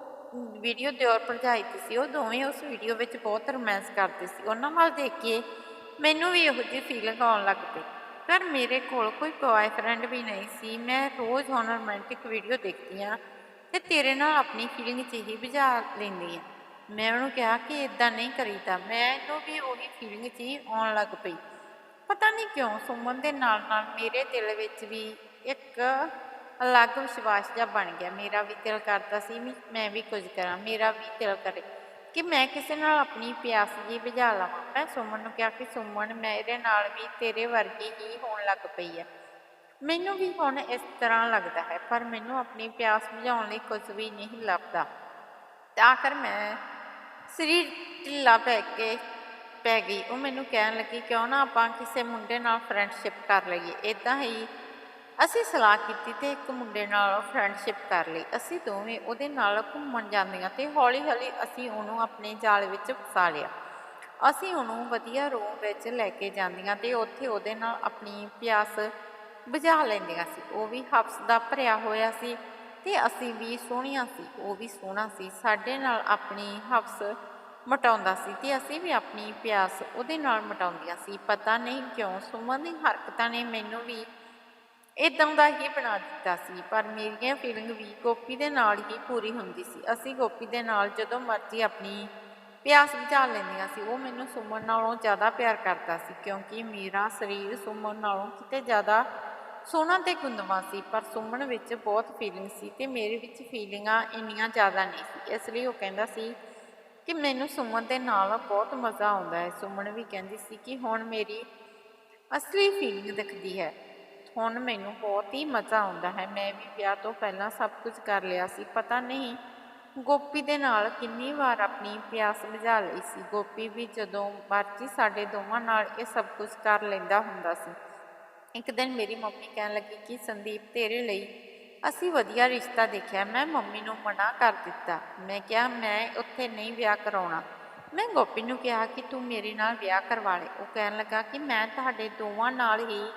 ਵੀਡੀਓ ਦਿਓਰ ਭਰਜਾਈ ਦੀ ਸੀ, ਉਹ ਦੋਵੇਂ ਉਸ ਵੀਡੀਓ ਵਿੱਚ ਬਹੁਤ ਰੋਮਾਂਸ ਕਰਦੇ ਸੀ। ਉਹਨਾਂ ਨਾਲ ਦੇਖ ਕੇ ਮੈਨੂੰ ਵੀ ਇਹੋ ਜਿਹੀ ਫੀਲਿੰਗ ਆਉਣ ਲੱਗ ਪਈ। ਪਰ ਮੇਰੇ ਕੋਲ ਕੋਈ ਬॉयਫ੍ਰੈਂਡ ਵੀ ਨਹੀਂ ਸੀ। ਮੈਂ ਰੋਜ਼ ਹੁਣ ਰੋਮਾਂਟਿਕ ਵੀਡੀਓ ਦੇਖਦੀ ਆ ਤੇ ਤੇਰੇ ਨਾਲ ਆਪਣੀ ਫੀਲਿੰਗ 'ਚ ਹੀ ਬੁਝਾ ਲੈਂਦੀ ਆ ਮੈਂ ਉਹਨੂੰ ਕਿਹਾ ਕਿ ਇਦਾਂ ਨਹੀਂ ਕਰੀਦਾ। ਮੈਨੂੰ ਵੀ ਉਹੀ ਫੀਲਿੰਗ 'ਚ ਹੀ ਆਉਣ ਲੱਗ ਪਈ। ਪਤਾ ਨਹੀਂ ਕਿਉਂ ਸੁਮਨ ਦੇ ਨਾਲ ਨਾਲ ਮੇਰੇ ਦਿਲ ਵਿੱਚ ਵੀ ਇੱਕ ਅਲੱਗ ਵਿਸ਼ਵਾਸ ਜਿਹਾ ਬਣ ਗਿਆ। ਮੇਰਾ ਵੀ ਦਿਲ ਕਰਦਾ ਸੀ ਵੀ ਮੈਂ ਵੀ ਕੁਝ ਕਰਾਂ, ਮੇਰਾ ਵੀ ਦਿਲ ਕਰੇ ਕਿ ਮੈਂ ਕਿਸੇ ਨਾਲ ਆਪਣੀ ਪਿਆਸ ਜੀ ਬੁਝਾ ਲਵਾਂ। ਮੈਂ ਸੁਮਨ ਨੂੰ ਕਿਹਾ ਕਿ ਸੁਮਨ, ਮੇਰੇ ਨਾਲ ਵੀ ਤੇਰੇ ਵਰਗੀ ਹੀ ਹੋਣ ਲੱਗ ਪਈ ਹੈ। ਮੈਨੂੰ ਵੀ ਹੁਣ ਇਸ ਤਰ੍ਹਾਂ ਲੱਗਦਾ ਹੈ, ਪਰ ਮੈਨੂੰ ਆਪਣੀ ਪਿਆਸ ਬੁਝਾਉਣ ਲਈ ਕੁਝ ਵੀ ਨਹੀਂ ਲੱਭਦਾ। ਤੇ ਆਖਰ ਮੈਂ ਸਰੀਰ ਢਿੱਲਾ ਪੈ ਕੇ ਪੈ ਗਈ। ਉਹ ਮੈਨੂੰ ਕਹਿਣ ਲੱਗੀ, ਕਿਉਂ ਨਾ ਆਪਾਂ ਕਿਸੇ ਮੁੰਡੇ ਨਾਲ ਫਰੈਂਡਸ਼ਿਪ ਕਰ ਲਈਏ? ਇਦਾਂ ਹੀ ਅਸੀਂ ਸਲਾਹ ਕੀਤੀ ਤੇ ਇੱਕ ਮੁੰਡੇ ਨਾਲ ਫਰੈਂਡਸ਼ਿਪ ਕਰ ਲਈ। ਅਸੀਂ ਦੋਵੇਂ ਉਹਦੇ ਨਾਲ ਘੁੰਮਣ ਜਾਂਦੀਆਂ ਤੇ ਹੌਲੀ-ਹੌਲੀ ਅਸੀਂ ਉਹਨੂੰ ਆਪਣੇ ਜਾਲ ਵਿੱਚ ਫਸਾ ਲਿਆ। ਅਸੀਂ ਉਹਨੂੰ ਵਧੀਆ ਰੂਮ ਵਿੱਚ ਲੈ ਕੇ ਜਾਂਦੀਆਂ ਤੇ ਉੱਥੇ ਉਹਦੇ ਨਾਲ ਆਪਣੀ ਪਿਆਸ ਬੁਝਾ ਲੈਂਦੀਆਂ ਸੀ। ਉਹ ਵੀ ਹਫਸ ਦਾ ਭਰਿਆ ਹੋਇਆ ਸੀ। ਤੇ ਅਸੀਂ ਵੀ ਸੋਹਣੀਆਂ ਸੀ, ਉਹ ਵੀ ਸੋਹਣਾ ਸੀ। ਸਾਡੇ ਨਾਲ ਆਪਣੀ ਹਫਸ ਮਟਾਉਂਦਾ ਸੀ ਤੇ ਅਸੀਂ ਵੀ ਆਪਣੀ ਪਿਆਸ ਉਹਦੇ ਨਾਲ ਮਟਾਉਂਦੀਆਂ ਸੀ। ਪਤਾ ਨਹੀਂ ਕਿਉਂ ਸੁਮਨ ਦੀ ਹਰਕਤਾਂ ਨੇ ਮੈਨੂੰ ਵੀ ਇਦਾਂ ਦਾ ਹੀ ਬਣਾ ਦਿੱਤਾ ਸੀ, ਪਰ ਮੇਰੀਆਂ ਫੀਲਿੰਗ ਵੀ ਗੋਪੀ ਦੇ ਨਾਲ ਹੀ ਪੂਰੀ ਹੁੰਦੀ ਸੀ। ਅਸੀਂ ਗੋਪੀ ਦੇ ਨਾਲ ਜਦੋਂ ਮਰਜ਼ੀ ਆਪਣੀ ਪਿਆਸ ਬੁਝਾ ਲੈਂਦੀਆਂ ਸੀ, ਉਹ ਮੈਨੂੰ ਸੁਮਨ ਨਾਲੋਂ ਜ਼ਿਆਦਾ ਪਿਆਰ ਕਰਦਾ ਸੀ, ਕਿਉਂਕਿ ਮੇਰਾ ਸਰੀਰ ਸੁਮਨ ਨਾਲੋਂ ਕਿਤੇ ਜ਼ਿਆਦਾ ਸੋਹਣਾ ਤੇ ਗੁੰਦਵਾ ਸੀ, ਪਰ ਸੁਮਨ ਵਿੱਚ ਬਹੁਤ ਫੀਲਿੰਗ ਸੀ ਤੇ ਮੇਰੇ ਵਿੱਚ ਫੀਲਿੰਗਾਂ ਇੰਨੀਆਂ ਜ਼ਿਆਦਾ ਨਹੀਂ ਸੀ। ਇਸ ਲਈ ਉਹ ਕਹਿੰਦਾ ਸੀ ਕਿ ਮੈਨੂੰ ਸੁਮਨ ਦੇ ਨਾਲ ਬਹੁਤ ਮਜ਼ਾ ਆਉਂਦਾ ਹੈ। ਸੁਮਨ ਵੀ ਕਹਿੰਦੀ ਸੀ ਕਿ ਹੁਣ ਮੇਰੀ ਅਸਲੀ ਫੀਲਿੰਗ ਦਿਖਦੀ ਹੈ। ਹੁਣ ਮੈਨੂੰ ਬਹੁਤ ਹੀ ਮਜ਼ਾ ਆਉਂਦਾ ਹੈ। ਮੈਂ ਵੀ ਵਿਆਹ ਤੋਂ ਪਹਿਲਾਂ ਸਭ ਕੁਝ ਕਰ ਲਿਆ ਸੀ। ਪਤਾ ਨਹੀਂ ਗੋਪੀ ਦੇ ਨਾਲ ਕਿੰਨੀ ਵਾਰ ਆਪਣੀ ਪਿਆਸ ਬੁਝਾ ਲਈ ਸੀ। ਗੋਪੀ ਵੀ ਜਦੋਂ ਮਰਜ਼ੀ ਸਾਡੇ ਦੋਵਾਂ ਨਾਲ ਇਹ ਸਭ ਕੁਝ ਕਰ ਲੈਂਦਾ ਹੁੰਦਾ ਸੀ। ਇੱਕ ਦਿਨ ਮੇਰੀ ਮੰਮੀ ਕਹਿਣ ਲੱਗੀ ਕਿ ਸੰਦੀਪ, ਤੇਰੇ ਲਈ ਅਸੀਂ ਵਧੀਆ ਰਿਸ਼ਤਾ ਦੇਖਿਆ। ਮੈਂ ਮੰਮੀ ਨੂੰ ਮਨਾ ਕਰ ਦਿੱਤਾ। ਮੈਂ ਕਿਹਾ, ਮੈਂ ਉੱਥੇ ਨਹੀਂ ਵਿਆਹ ਕਰਾਉਣਾ। ਮੈਂ ਗੋਪੀ ਨੂੰ ਕਿਹਾ ਕਿ ਤੂੰ ਮੇਰੇ ਨਾਲ ਵਿਆਹ ਕਰਵਾ ਲੈ। ਉਹ ਕਹਿਣ ਲੱਗਾ ਕਿ ਮੈਂ ਤੁਹਾਡੇ ਦੋਵਾਂ ਨਾਲ ਹੀ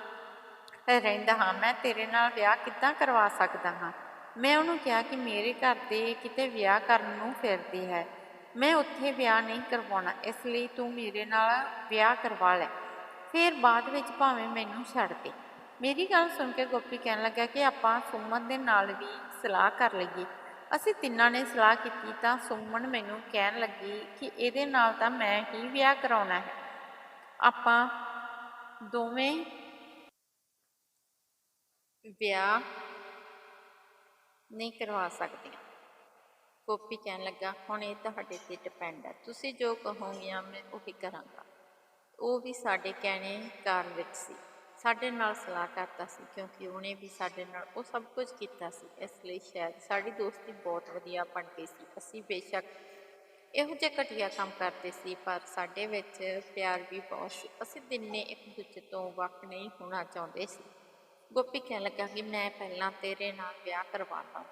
ਰਹਿੰਦਾ ਹਾਂ। ਮੈਂ ਤੇਰੇ ਨਾਲ ਵਿਆਹ ਕਿੱਦਾਂ ਕਰਵਾ ਸਕਦਾ ਹਾਂ? ਮੈਂ ਉਹਨੂੰ ਕਿਹਾ ਕਿ ਮੇਰੇ ਘਰ ਦੇ ਕਿਤੇ ਵਿਆਹ ਕਰਨ ਨੂੰ ਫਿਰਦੀ ਹੈ। ਮੈਂ ਉੱਥੇ ਵਿਆਹ ਨਹੀਂ ਕਰਵਾਉਣਾ। ਇਸ ਲਈ ਤੂੰ ਮੇਰੇ ਨਾਲ ਵਿਆਹ ਕਰਵਾ ਲੈ। ਫਿਰ ਬਾਅਦ ਵਿੱਚ ਭਾਵੇਂ ਮੈਨੂੰ ਛੱਡ ਦੇ। ਮੇਰੀ ਗੱਲ ਸੁਣ ਕੇ ਗੋਪੀ ਕਹਿਣ ਲੱਗਾ ਕਿ ਆਪਾਂ ਸੁਮਨ ਦੇ ਨਾਲ ਵੀ ਸਲਾਹ ਕਰ ਲਈਏ। ਅਸੀਂ ਤਿੰਨਾਂ ਨੇ ਸਲਾਹ ਕੀਤੀ ਤਾਂ ਸੁਮਨ ਮੈਨੂੰ ਕਹਿਣ ਲੱਗੀ ਕਿ ਇਹਦੇ ਨਾਲ ਤਾਂ ਮੈਂ ਹੀ ਵਿਆਹ ਕਰਾਉਣਾ ਹੈ। ਆਪਾਂ ਦੋਵੇਂ ਵਿਆਹ ਨਹੀਂ ਕਰਵਾ ਸਕਦੀਆਂ ਗੋਪੀ ਕਹਿਣ ਲੱਗਾ, ਹੁਣ ਇਹ ਤੁਹਾਡੇ ਤੇ ਡਿਪੈਂਡ ਹੈ। ਤੁਸੀਂ ਜੋ ਕਹੋਗੇ, ਮੈਂ ਉਹੀ ਕਰਾਂਗਾ। ਉਹ ਵੀ ਸਾਡੇ ਕਹਿਣੇ ਕਾਰ ਵਿੱਚ ਸੀ। ਸਾਡੇ ਨਾਲ ਸਲਾਹ ਕਰਦਾ ਸੀ ਕਿਉਂਕਿ ਉਹਨੇ ਵੀ ਸਾਡੇ ਨਾਲ ਉਹ ਸਭ ਕੁਝ ਕੀਤਾ ਸੀ। ਇਸ ਲਈ ਸ਼ਾਇਦ ਸਾਡੀ ਦੋਸਤੀ ਬਹੁਤ ਵਧੀਆ ਬਣ ਗਈ ਸੀ। ਅਸੀਂ ਬੇਸ਼ੱਕ ਇਹੋ ਜਿਹੇ ਘਟੀਆ ਕੰਮ ਕਰਦੇ ਸੀ, ਪਰ ਸਾਡੇ ਵਿੱਚ ਪਿਆਰ ਵੀ ਬਹੁਤ ਸੀ। ਅਸੀਂ ਦਿਨੇ ਇੱਕ ਦੂਜੇ ਤੋਂ ਵੱਖ ਨਹੀਂ ਹੋਣਾ ਚਾਹੁੰਦੇ ਸੀ। ਗੋਪੀ ਕਹਿਣ ਲੱਗਾ ਕਿ ਮੈਂ ਪਹਿਲਾਂ ਤੇਰੇ ਨਾਲ ਵਿਆਹ ਕਰਵਾਵਾਂ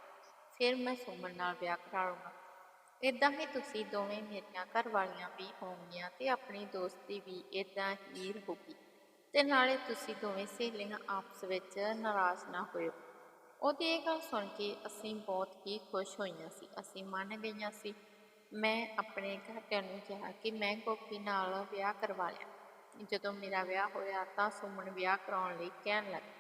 ਫਿਰ ਮੈਂ ਸੁਮਨ ਨਾਲ ਵਿਆਹ ਕਰਾ ਕਰਾਉਂਗਾ ਇਦਾਂ ਹੀ ਤੁਸੀਂ ਦੋਵੇਂ ਮੇਰੀਆਂ ਘਰ ਵਾਲੀਆਂ ਵੀ ਹੋਣਗੀਆਂ ਤੇ ਆਪਣੀ ਦੋਸਤੀ ਵੀ ਇਦਾਂ ਹੀ ਰਹੂਗੀ। ਤੇ ਨਾਲੇ ਤੁਸੀਂ ਦੋਵੇਂ ਸਹੇਲੀਆਂ ਆਪਸ ਵਿੱਚ ਨਾਰਾਜ਼ ਨਾ ਹੋਇਓ। ਉਹਦੀ ਇਹ ਗੱਲ ਸੁਣ ਕੇ ਅਸੀਂ ਬਹੁਤ ਹੀ ਖੁਸ਼ ਹੋਈਆਂ ਸੀ। ਅਸੀਂ ਮੰਨ ਗਈਆਂ ਸੀ। ਮੈਂ ਆਪਣੇ ਘਰਦਿਆਂ ਨੂੰ ਕਿਹਾ ਕਿ ਮੈਂ ਗੋਪੀ ਨਾਲ ਵਿਆਹ ਕਰਵਾ ਲਿਆ। ਜਦੋਂ ਮੇਰਾ ਵਿਆਹ ਹੋਇਆ ਤਾਂ ਸੁਮਨ ਵਿਆਹ ਕਰਾਉਣ ਲਈ ਕਹਿਣ ਲੱਗ ਪਈ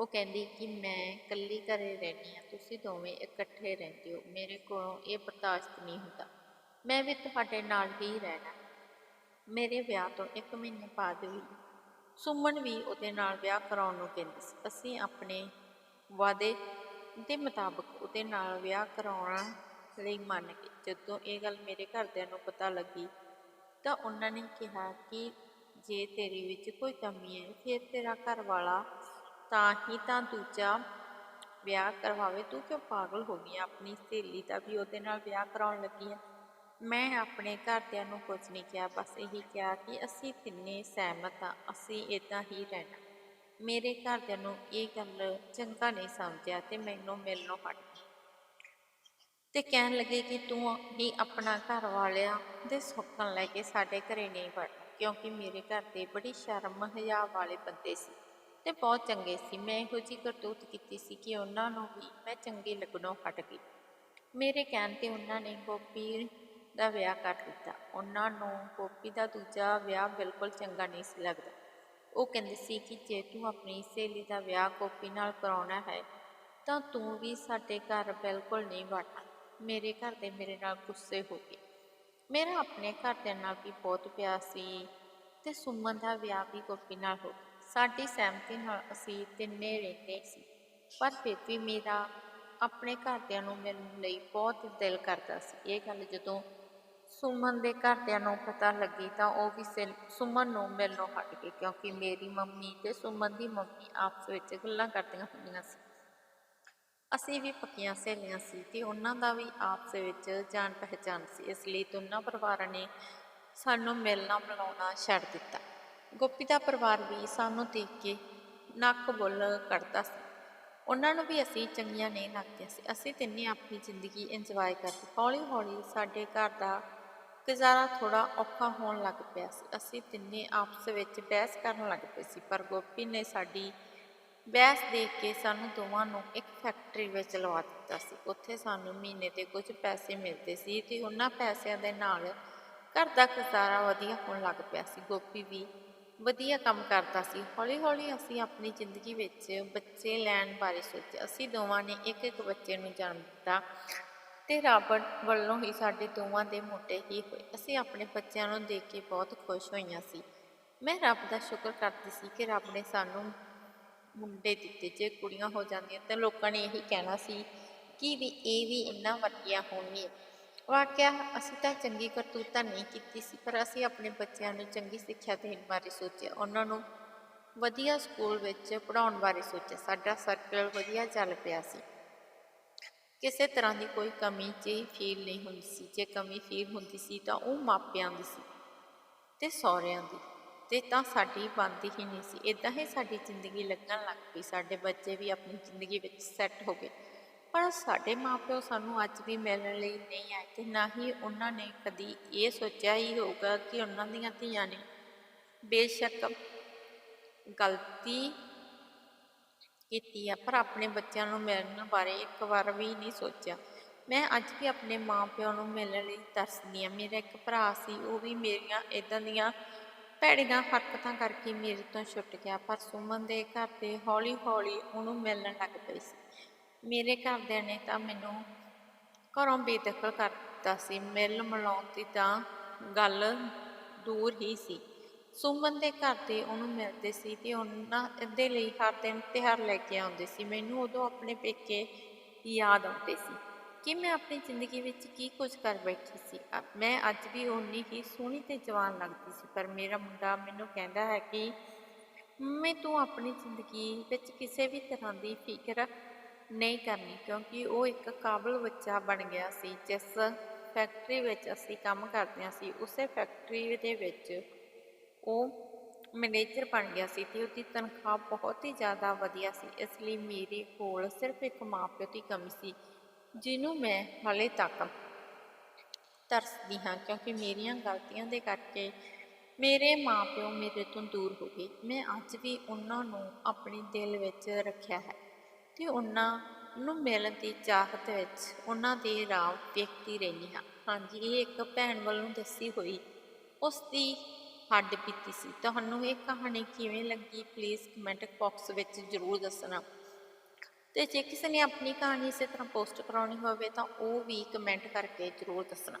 ਉਹ ਕਹਿੰਦੀ ਕਿ ਮੈਂ ਇਕੱਲੀ ਘਰੇ ਰਹਿੰਦੀ ਹਾਂ, ਤੁਸੀਂ ਦੋਵੇਂ ਇਕੱਠੇ ਰਹਿੰਦੇ ਹੋ, ਮੇਰੇ ਕੋਲੋਂ ਇਹ ਬਰਦਾਸ਼ਤ ਨਹੀਂ ਹੁੰਦਾ। ਮੈਂ ਵੀ ਤੁਹਾਡੇ ਨਾਲ ਹੀ ਰਹਿਣਾ। ਮੇਰੇ ਵਿਆਹ ਤੋਂ ਇੱਕ ਮਹੀਨੇ ਬਾਅਦ ਵੀ ਸੁਮਨ ਵੀ ਉਹਦੇ ਨਾਲ ਵਿਆਹ ਕਰਾਉਣ ਨੂੰ ਕਹਿੰਦੀ ਸੀ। ਅਸੀਂ ਆਪਣੇ ਵਾਅਦੇ ਦੇ ਮੁਤਾਬਕ ਉਹਦੇ ਨਾਲ ਵਿਆਹ ਕਰਾਉਣਾ ਲਈ ਮੰਨ ਗਏ। ਜਦੋਂ ਇਹ ਗੱਲ ਮੇਰੇ ਘਰਦਿਆਂ ਨੂੰ ਪਤਾ ਲੱਗੀ, ਤਾਂ ਉਹਨਾਂ ਨੇ ਕਿਹਾ ਕਿ ਜੇ ਤੇਰੇ ਵਿੱਚ ਕੋਈ ਕਮੀ ਹੈ, ਫਿਰ ਤੇਰਾ ਘਰ ਵਾਲਾ ਤਾਂ ਹੀ ਤਾਂ ਦੂਜਾ ਵਿਆਹ ਕਰਵਾਵੇ। ਤੂੰ ਕਿਉਂ ਪਾਗਲ ਹੋ ਗਈ ਆਪਣੀ ਸਹੇਲੀ ਦਾ ਵੀ ਉਹਦੇ ਨਾਲ ਵਿਆਹ ਕਰਾਉਣ ਲੱਗੀ ਆ। ਮੈਂ ਆਪਣੇ ਘਰਦਿਆਂ ਨੂੰ ਕੁਝ ਨਹੀਂ ਕਿਹਾ, ਬਸ ਇਹੀ ਕਿਹਾ ਕਿ ਅਸੀਂ ਤਿੰਨੇ ਸਹਿਮਤ ਆ, ਅਸੀਂ ਇਦਾਂ ਹੀ ਰਹਿਣਾ। ਮੇਰੇ ਘਰਦਿਆਂ ਨੂੰ ਇਹ ਗੱਲ ਚੰਗਾ ਨਹੀਂ ਸਮਝਿਆ ਤੇ ਮੈਨੂੰ ਮਿਲਣੋਂ ਹਟ ਗਏ ਤੇ ਕਹਿਣ ਲੱਗੇ ਕਿ ਤੂੰ ਹੀ ਆਪਣਾ ਘਰ ਵਾਲਿਆਂ ਦੇ ਸੁੱਕਣ ਲੈ ਕੇ ਸਾਡੇ ਘਰੇ ਨਹੀਂ ਵੜ ਕਿਉਂਕਿ ਮੇਰੇ ਘਰ ਦੇ ਬੜੀ ਸ਼ਰਮ ਹਯਾ ਵਾਲੇ ਬੰਦੇ ਸੀ। ਤੇ ਬਹੁਤ ਚੰਗੇ ਸੀ। ਮੈਂ ਇਹੋ ਜਿਹੀ ਕਰਤੂਤ ਕੀਤੀ ਸੀ ਕਿ ਉਹਨਾਂ ਨੂੰ ਵੀ ਮੈਂ ਚੰਗੇ ਲੱਗਣੋਂ ਹਟ ਗਈ। ਮੇਰੇ ਕਹਿਣ ਤੇ ਉਹਨਾਂ ਨੇ ਗੋਪੀ ਦਾ ਵਿਆਹ ਕਰ ਦਿੱਤਾ। ਉਹਨਾਂ ਨੂੰ ਗੋਪੀ ਦਾ ਦੂਜਾ ਵਿਆਹ ਬਿਲਕੁਲ ਚੰਗਾ ਨਹੀਂ ਸੀ ਲੱਗਦਾ। ਉਹ ਕਹਿੰਦੇ ਸੀ ਕਿ ਜੇ ਤੂੰ ਆਪਣੀ ਸਹੇਲੀ ਦਾ ਵਿਆਹ ਗੋਪੀ ਨਾਲ ਕਰਾਉਣਾ ਹੈ, ਤਾਂ ਤੂੰ ਵੀ ਸਾਡੇ ਘਰ ਬਿਲਕੁਲ ਨਹੀਂ ਵੜਨਾ। ਮੇਰੇ ਘਰ ਦੇ ਮੇਰੇ ਨਾਲ ਗੁੱਸੇ ਹੋ ਗਏ। ਮੇਰਾ ਆਪਣੇ ਘਰਦਿਆਂ ਨਾਲ ਵੀ ਬਹੁਤ ਪਿਆਰ ਸੀ ਤੇ ਸੁਮਨ ਦਾ ਵਿਆਹ ਵੀ ਗੋਪੀ ਨਾਲ ਹੋ ਗਿਆ। ਸਾਡੀ ਸਹਿਮਤੀ ਨਾਲ ਅਸੀਂ ਤਿੰਨੇ ਰਹਿੰਦੇ ਸੀ। ਪਰ ਫਿਰ ਵੀ ਮੇਰਾ ਆਪਣੇ ਘਰਦਿਆਂ ਨੂੰ ਮਿਲਣ ਲਈ ਬਹੁਤ ਦਿਲ ਕਰਦਾ ਸੀ। ਇਹ ਗੱਲ ਜਦੋਂ ਸੁਮਨ ਦੇ ਘਰਦਿਆਂ ਨੂੰ ਪਤਾ ਲੱਗੀ ਤਾਂ ਉਹ ਵੀ ਸਿਲ- ਸੁਮਨ ਨੂੰ ਮਿਲਣੋਂ ਹਟ ਗਏ ਕਿਉਂਕਿ ਮੇਰੀ ਮੰਮੀ ਤੇ ਸੁਮਨ ਦੀ ਮੰਮੀ ਆਪਸ ਵਿੱਚ ਗੱਲਾਂ ਕਰਦੀਆਂ ਹੁੰਦੀਆਂ ਸੀ। ਅਸੀਂ ਵੀ ਪੱਕੀਆਂ ਸਹੇਲੀਆਂ ਸੀ ਤੇ ਉਹਨਾਂ ਦਾ ਵੀ ਆਪਸ ਵਿੱਚ ਜਾਣ ਪਹਿਚਾਣ ਸੀ। ਇਸ ਲਈ ਦੋਨਾਂ ਪਰਿਵਾਰਾਂ ਨੇ ਸਾਨੂੰ ਮਿਲਣਾ ਮਿਲਾਉਣਾ ਛੱਡ ਦਿੱਤਾ। ਗੋਪੀ ਦਾ ਪਰਿਵਾਰ ਵੀ ਸਾਨੂੰ ਦੇਖ ਕੇ ਨੱਕ ਬੁੱਲ ਕੱਢਦਾ ਸੀ। ਉਹਨਾਂ ਨੂੰ ਵੀ ਅਸੀਂ ਚੰਗੀਆਂ ਨਹੀਂ ਲੱਗਦੀਆਂ ਸੀ। ਅਸੀਂ ਤਿੰਨੇ ਆਪਣੀ ਜ਼ਿੰਦਗੀ ਇੰਜੋਏ ਕਰਦੇ। ਹੌਲੀ ਹੌਲੀ ਸਾਡੇ ਘਰ ਦਾ ਗੁਜ਼ਾਰਾ ਥੋੜਾ ਔਖਾ ਹੋਣ ਲੱਗ ਪਿਆ ਸੀ। ਅਸੀਂ ਤਿੰਨੇ ਆਪਸ ਵਿੱਚ ਬਹਿਸ ਕਰਨ ਲੱਗ ਪਏ ਸੀ, ਪਰ ਗੋਪੀ ਨੇ ਸਾਡੀ ਬਹਿਸ ਦੇਖ ਕੇ ਸਾਨੂੰ ਦੋਵਾਂ ਨੂੰ ਇੱਕ ਫੈਕਟਰੀ ਵਿੱਚ ਲਵਾ ਦਿੱਤਾ ਸੀ। ਉੱਥੇ ਸਾਨੂੰ ਮਹੀਨੇ ਦੇ ਕੁਝ ਪੈਸੇ ਮਿਲਦੇ ਸੀ ਤੇ ਉਹਨਾਂ ਪੈਸਿਆਂ ਦੇ ਨਾਲ ਘਰ ਦਾ ਗੁਜ਼ਾਰਾ ਵਧੀਆ ਹੋਣ ਲੱਗ ਪਿਆ ਸੀ। ਗੋਪੀ ਵੀ ਵਧੀਆ ਕੰਮ ਕਰਦਾ ਸੀ। ਹੌਲੀ ਹੌਲੀ ਅਸੀਂ ਆਪਣੀ ਜ਼ਿੰਦਗੀ ਵਿੱਚ ਬੱਚੇ ਲੈਣ ਬਾਰੇ ਸੋਚਿਆ। ਅਸੀਂ ਦੋਵਾਂ ਨੇ ਇੱਕ ਇੱਕ ਬੱਚੇ ਨੂੰ ਜਨਮ ਦਿੱਤਾ ਤੇ ਰੱਬ ਵੱਲੋਂ ਹੀ ਸਾਡੇ ਦੋਵਾਂ ਦੇ ਮੋਟੇ ਹੀ ਹੋਏ। ਅਸੀਂ ਆਪਣੇ ਬੱਚਿਆਂ ਨੂੰ ਦੇਖ ਕੇ ਬਹੁਤ ਖੁਸ਼ ਹੋਈਆਂ ਸੀ। ਮੈਂ ਰੱਬ ਦਾ ਸ਼ੁਕਰ ਕਰਦੀ ਸੀ ਕਿ ਰੱਬ ਨੇ ਸਾਨੂੰ ਮੁੰਡੇ ਦਿੱਤੇ। ਜੇ ਕੁੜੀਆਂ ਹੋ ਜਾਂਦੀਆਂ ਤਾਂ ਲੋਕਾਂ ਨੇ ਇਹੀ ਕਹਿਣਾ ਸੀ ਕਿ ਵੀ ਇਹ ਵੀ ਇੰਨਾ ਵਰਗੀਆਂ ਹੋਣਗੀਆਂ। ਵਾਕਿਆ ਅਸੀਂ ਤਾਂ ਚੰਗੀ ਕਰਤੂਤਾਂ ਨਹੀਂ ਕੀਤੀ ਸੀ, ਪਰ ਅਸੀਂ ਆਪਣੇ ਬੱਚਿਆਂ ਨੂੰ ਚੰਗੀ ਸਿੱਖਿਆ ਦੇਣ ਬਾਰੇ ਸੋਚਿਆ। ਉਹਨਾਂ ਨੂੰ ਵਧੀਆ ਸਕੂਲ ਵਿੱਚ ਪੜਾਉਣ ਬਾਰੇ ਸੋਚਿਆ। ਸਾਡਾ ਸਰਕਲ ਵਧੀਆ ਚੱਲ ਪਿਆ ਸੀ। ਕਿਸੇ ਤਰ੍ਹਾਂ ਦੀ ਕੋਈ ਕਮੀ ਜੇ ਫੀਲ ਨਹੀਂ ਹੁੰਦੀ ਸੀ। ਜੇ ਕਮੀ ਫੀਲ ਹੁੰਦੀ ਸੀ ਤਾਂ ਉਹ ਮਾਪਿਆਂ ਦੀ ਸੀ ਤੇ ਸਹੁਰਿਆਂ ਦੀ। ਤੇ ਤਾਂ ਸਾਡੀ ਬਣਦੀ ਹੀ ਨਹੀਂ ਸੀ। ਇਦਾਂ ਹੀ ਸਾਡੀ ਜ਼ਿੰਦਗੀ ਲੱਗਣ ਲੱਗ ਪਈ। ਸਾਡੇ ਬੱਚੇ ਵੀ ਆਪਣੀ ਜ਼ਿੰਦਗੀ ਵਿੱਚ ਸੈੱਟ ਹੋ ਗਏ। ਪਰ ਸਾਡੇ ਮਾਪਿਓ ਸਾਨੂੰ ਅੱਜ ਵੀ ਮਿਲਣ ਲਈ ਨਹੀਂ ਆਏ ਤੇ ਨਾ ਹੀ ਉਹਨਾਂ ਨੇ ਕਦੀ ਇਹ ਸੋਚਿਆ ਹੀ ਹੋਊਗਾ ਕਿ ਉਹਨਾਂ ਦੀਆਂ ਧੀਆਂ ਨੇ ਬੇਸ਼ੱਕ ਗਲਤੀ ਕੀਤੀ ਆ, ਪਰ ਆਪਣੇ ਬੱਚਿਆਂ ਨੂੰ ਮਿਲਣ ਬਾਰੇ ਇੱਕ ਵਾਰ ਵੀ ਨਹੀਂ ਸੋਚਿਆ। ਮੈਂ ਅੱਜ ਵੀ ਆਪਣੇ ਮਾਪਿਆਂ ਨੂੰ ਮਿਲਣ ਲਈ ਤਰਸਦੀ ਹਾਂ। ਮੇਰਾ ਇੱਕ ਭਰਾ ਸੀ, ਉਹ ਵੀ ਮੇਰੀਆਂ ਇਦਾਂ ਦੀਆਂ ਭੈੜੀਆਂ ਹਰਕਤਾਂ ਕਰਕੇ ਮੇਰੇ ਤੋਂ ਛੁੱਟ ਗਿਆ, ਪਰ ਸੁਮਨ ਦੇ ਘਰ 'ਤੇ ਹੌਲੀ ਹੌਲੀ ਉਹਨੂੰ ਮਿਲਣ ਲੱਗ ਪਈ ਸੀ। ਮੇਰੇ ਘਰਦਿਆਂ ਨੇ ਤਾਂ ਮੈਨੂੰ ਘਰੋਂ ਬੇਦਖਲ ਕਰ ਦਿੱਤਾ ਸੀ, ਮਿਲ ਮਿਲਾਉਣ ਦੀ ਤਾਂ ਗੱਲ ਦੂਰ ਹੀ ਸੀ। ਸੁਮਨ ਦੇ ਘਰ ਦੇ ਉਹਨੂੰ ਮਿਲਦੇ ਸੀ ਤੇ ਉਹਨਾਂ ਦੇ ਲਈ ਹਰ ਦਿਨ ਤਿਉਹਾਰ ਲੈ ਕੇ ਆਉਂਦੇ ਸੀ। ਮੈਨੂੰ ਉਦੋਂ ਆਪਣੇ ਪੇਕੇ ਯਾਦ ਆਉਂਦੇ ਸੀ ਕਿ ਮੈਂ ਆਪਣੀ ਜ਼ਿੰਦਗੀ ਵਿੱਚ ਕੀ ਕੁਝ ਕਰ ਬੈਠੀ ਸੀ। ਮੈਂ ਅੱਜ ਵੀ ਓਨੀ ਹੀ ਸੋਹਣੀ ਤੇ ਜਵਾਨ ਲੱਗਦੀ ਸੀ, ਪਰ ਮੇਰਾ ਮੁੰਡਾ ਮੈਨੂੰ ਕਹਿੰਦਾ ਹੈ ਕਿ ਮੈਂ ਤੂੰ ਆਪਣੀ ਜ਼ਿੰਦਗੀ ਵਿੱਚ ਕਿਸੇ ਵੀ ਤਰ੍ਹਾਂ ਦੀ ਫਿਕਰ ਨਹੀਂ ਕਰਨੀ, ਕਿਉਂਕਿ ਉਹ ਇੱਕ ਕਾਬਲ ਬੱਚਾ ਬਣ ਗਿਆ ਸੀ, ਜਿਸ ਫੈਕਟਰੀ ਵਿੱਚ ਅਸੀਂ ਕੰਮ ਕਰਦਿਆਂ ਸੀ, ਉਸੇ ਫੈਕਟਰੀ ਦੇ ਵਿੱਚ ਉਹ ਮੈਨੇਜਰ ਬਣ ਗਿਆ ਸੀ ਤੇ ਉਹਦੀ ਤਨਖਾਹ ਬਹੁਤ ਹੀ ਜ਼ਿਆਦਾ ਵਧੀਆ ਸੀ, ਇਸ ਲਈ ਮੇਰੇ ਕੋਲ ਸਿਰਫ ਇੱਕ ਮਾਪਿਓ ਦੀ ਕਮੀ ਸੀ, ਜਿਹਨੂੰ ਮੈਂ ਹਾਲੇ ਤੱਕ ਤਰਸਦੀ ਹਾਂ, ਕਿਉਂਕਿ ਮੇਰੀਆਂ ਗਲਤੀਆਂ ਦੇ ਕਰਕੇ ਮੇਰੇ ਮਾਪਿਓ ਮੇਰੇ ਤੋਂ ਦੂਰ ਹੋ ਗਏ। ਮੈਂ ਅੱਜ ਵੀ ਉਹਨਾਂ ਨੂੰ ਆਪਣੇ ਦਿਲ ਵਿੱਚ ਰੱਖਿਆ ਹੈ। ਤੇ ਉਹਨਾਂ ਨੂੰ ਮਿਲਣ ਦੀ ਚਾਹਤ ਵਿੱਚ ਉਹਨਾਂ ਦੇ ਰਾਹ ਵੇਖਦੀ ਰਹਿੰਦੀ ਹਾਂ। ਹਾਂਜੀ, ਇਹ ਇੱਕ ਭੈਣ ਵੱਲੋਂ ਦੱਸੀ ਹੋਈ ਉਸ ਦੀ ਹੱਡ ਬੀਤੀ ਸੀ। ਤੁਹਾਨੂੰ ਇਹ ਕਹਾਣੀ ਕਿਵੇਂ ਲੱਗੀ ਪਲੀਜ਼ ਕਮੈਂਟ ਬਾਕਸ ਵਿੱਚ ਜ਼ਰੂਰ ਦੱਸਣਾ। ਤੇ ਜੇ ਕਿਸੇ ਨੇ ਆਪਣੀ ਕਹਾਣੀ ਇਸੇ ਤਰ੍ਹਾਂ ਪੋਸਟ ਕਰਾਉਣੀ ਹੋਵੇ ਤਾਂ ਉਹ ਵੀ ਕਮੈਂਟ ਕਰਕੇ ਜ਼ਰੂਰ ਦੱਸਣਾ।